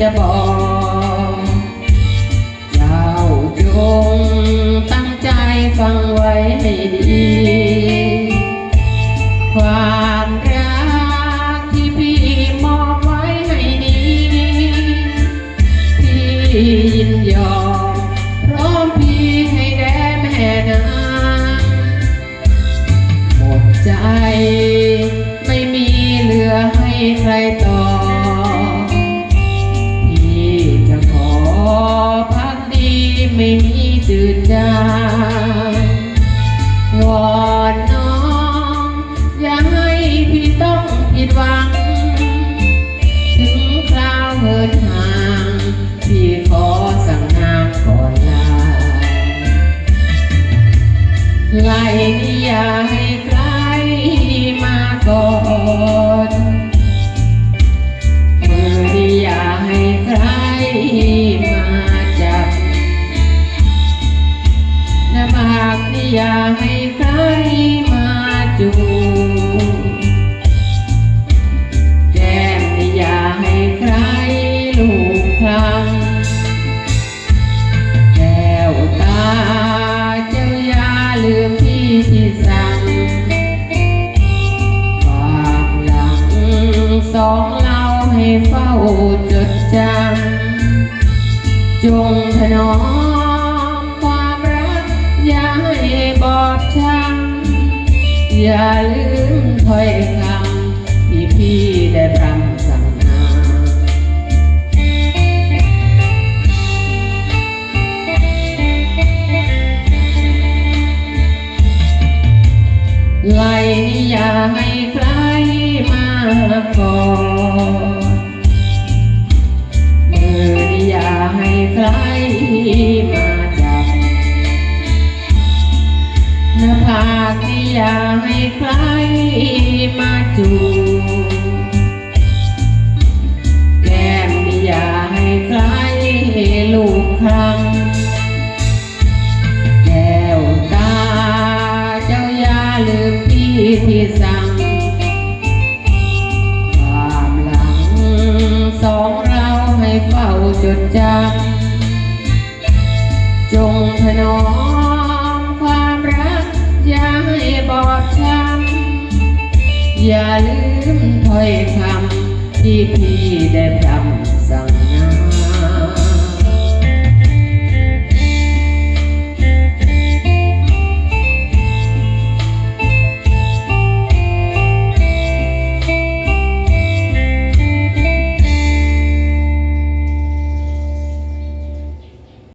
จะบอกเจ้าจงตั้งใจฟังไว้ให้ดีความ ไล่นิยาให้ใครมาก่อนมือนิยาให้ใครมาจับหน้าผากนิยาให้ใครมาจูบ จงถนอมความรัก อย่าให้บอบช้ำอย่าลืมถ้อยคำที่พี่ได้พรำสั่งนาไล่นิยาให้ใครมาก่อนากนิยาให้ใครมาจูบแก้มนิยาให้ใครลูกครั้งแก้วตาเจ้าอย่าลืมพี่ที่สั่งความหลังสองเราให้เฝ้าจดจำ อย่าลืมถ้อยคำที่พี่ได้พรำ